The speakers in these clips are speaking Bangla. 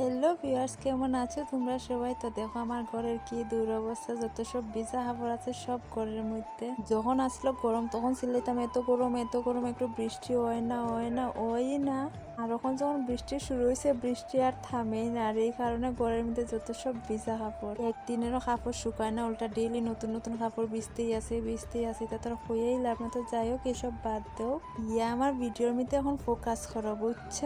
হ্যালো ভিউয়ার্স, কেমন আছো তোমরা সবাই? তো দেখো আমার ঘরের কি দুরবস্থা, যত সব বিজা হাবর আছে সব ঘরের মধ্যে। যখন আসলো গরম, তখন সিলাইতাম এত গরম এত গরম, একটু বৃষ্টি হয় না হয় না ওই না। আর এখন যখন বৃষ্টি শুরু হয়েছে, বৃষ্টি আর থামেই না। আর এই কারণে ঘরের মধ্যে যত সব ভিজা কাপড় একদিনেরও কাপড় শুকায় না, উল্টা ডেইলি নতুন নতুন কাপড় ভিজতেই আছে ভিজতেই আছে, তা তোর হয়েই লাভ না। তো যাই হোক, এসব বাদ দেও। ইয়া আমার ভিডিওর মধ্যে এখন ফোকাস করো, বুঝছ?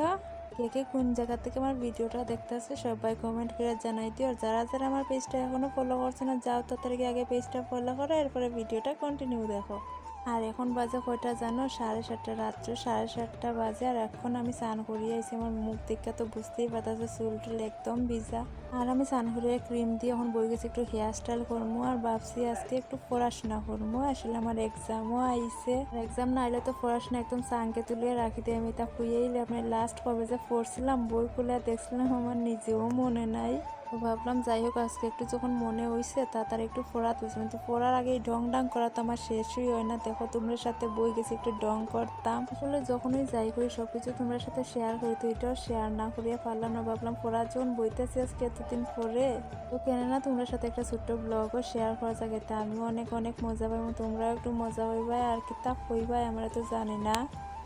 কে কে কোন জায়গা থেকে আমার ভিডিওটা দেখতে আছে সবাই কমেন্ট করে জানাই দিও। আর যারা যারা আমার পেজটা এখনও ফলো করছে না, যাও তাদেরকে আগে পেজটা ফলো করো, এরপরে ভিডিওটা কন্টিনিউ দেখো। আর এখন বাজে কয়টা জানো? সাড়ে সাতটা, রাত্র সাড়ে সাতটা বাজে। আর এখন আমি স্নান করিয়ে আইছি, আমার মুখ দেখে তো বুঝতেই পারতেছে চুল টুল একদম ভিজা। আর আমি স্নান করিয়ে ক্রিম দিয়ে এখন বই গেছি, একটু হেয়ার স্টাইল করব আর ভাবছি আজকে একটু পড়াশোনা করব আসলে আমার এক্সামও আইছে। এক্সাম না আইলে তো পড়াশোনা একদম সাংকে তুলিয়ে রাখি দিয়ে। আমি তা খুঁজেই আপনার লাস্ট কবে যে পড়ছিলাম, বই খুলে দেখছিলাম, আমার নিজেও মনে নাই। তো ভাবলাম যাই হোক, আজকে একটু যখন মনে হইছে তার একটু পড়া তুলছি। কিন্তু পড়ার আগে এই ডং করা তো আমার শেষই হয় না। দেখো তোমরা সাথে বই গেছি, একটু ডং করতাম। আসলে যখনই যাই করি, সবকিছু তোমরা সাথে শেয়ার করি, তো এটাও শেয়ার না করিয়া পারলাম না। ভাবলাম পড়া যখন বইতেছি আজকে এতদিন পরে। তো কেন না তোমরা সাথে একটা ছোট্ট ব্লগও শেয়ার করা যাবে তা আমি অনেক অনেক মজা পাই এবং তোমরাও একটু মজা হইবাই আর কি তা হইবাই আমরা তো জানি না।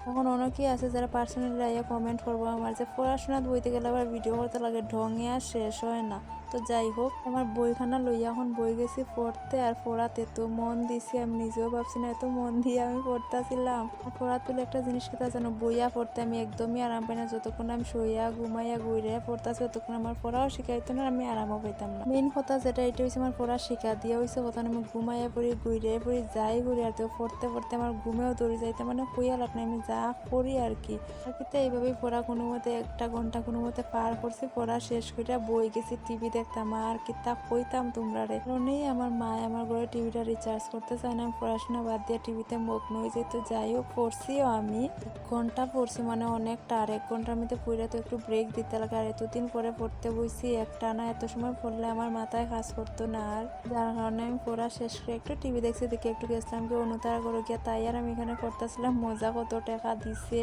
এখন অনেকেই আছে যারা পার্সোনালি আইয়া কমেন্ট করব আমার যে পড়াশোনা বইতে গেলে আবার ভিডিও করতে লাগে, ঢঙে আর শেষ হয় না। তো যাই হোক, আমার বইখানা লইয়া এখন বই গেছি পড়তে আর পড়াতে তো মন দিছি, আমি নিজেও ভাবছি না এত মন দিয়ে আমি পড়তেছিলাম। আর পড়া তুলে একটা জিনিস কথা জানো বইয়া পড়তে আমি একদমই আরাম পাই না, যতক্ষণ আমি শুইয়া ঘুমাইয়া ঘুরে পড়তেছি, ততক্ষণ আমার পড়াও শিখাইতো না আমি আরামও পাইতাম না। মেইন কথা যেটা, এটা হচ্ছে আমার পড়া শিখা দিয়া হয়েছে কথা আমি ঘুমাইয়া পড়ি ঘুরে পড়ি, যাই ঘুরি আর তো পড়তে পড়তে আমার ঘুমেও দৌড়ে যাইতে মানে কইয়া লাভ নাই, আমি যা করি আর কি। আর কি তো এইভাবেই পড়া কোনো মতে, একটা ঘণ্টা কোনো মতে পার করছি, পড়া শেষ করে বই গেছি টিভি দেখতাম আর কিতাব কইতাম তোমরা রে। কারণেই আমার মা আমার ঘরে টিভিটা রিচার্জ করতে চায় না পড়াশোনা বাদ দিয়ে টিভিতে মগ্ন হয়ে যেত যাই হোক, পড়ছিও আমি। ঘণ্টা পড়ছি মানে অনেকটা, আর এক ঘণ্টার মধ্যে পড়ে তো একটু ব্রেক দিতে লাগে, আর এতদিন পরে পড়তে বসছি একটা না এত সময় পড়লে আমার মাথায় কাজ করতো না, আর যার কারণে আমি পড়া শেষ করে একটু টিভি দেখছি, দেখে একটু গেছিলাম কি অনুতারা করে গিয়া তাই আর আমি এখানে করতেছিলাম, মজা কত টাকা দিছে,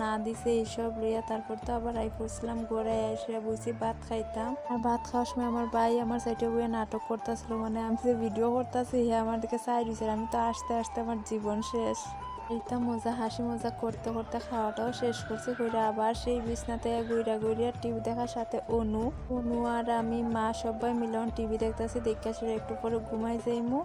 না দিছে, এইসব লইয়া তারপর তো আবার আই পড়ছিলাম, ঘরে এসে বসে ভাত খাইতাম। আর ভাত খাওয়ার সময় আমার ভাই আমার সাইডে বইয়ে নাটক করতেছিল মানে আমি যে ভিডিও করতেছি হ্যাঁ আমার দিকে সাইড হয়েছে আমি তো আসতে আসতে আমার জীবন শেষ। এইটা মজা, হাসি মজা করতে করতে খাওয়াটাও শেষ করছি করে আবার সেই বিছনাতে গুইরা গুইরা টিভি দেখার সাথে অনু অনু আর আমি মা সবাই মিলন টিভি দেখতেছি, দেখে সেটা একটু পরে ঘুমাই যাইমু।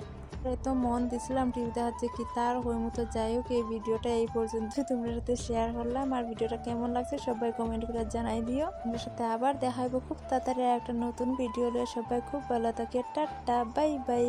তো মন দিছিলাম টিভি দেখাচ্ছে কি তার ওই মতো যাই হোক এই ভিডিওটা এই পর্যন্ত তোমরা সাথে শেয়ার করলাম, আর ভিডিওটা কেমন লাগছে সবাই কমেন্ট করে জানাই দিও। তোমাদের সাথে আবার দেখা হইব খুব তাড়াতাড়ি একটা নতুন ভিডিও নিয়ে। সবাই খুব ভালো থাকে, টাটা বাই বাই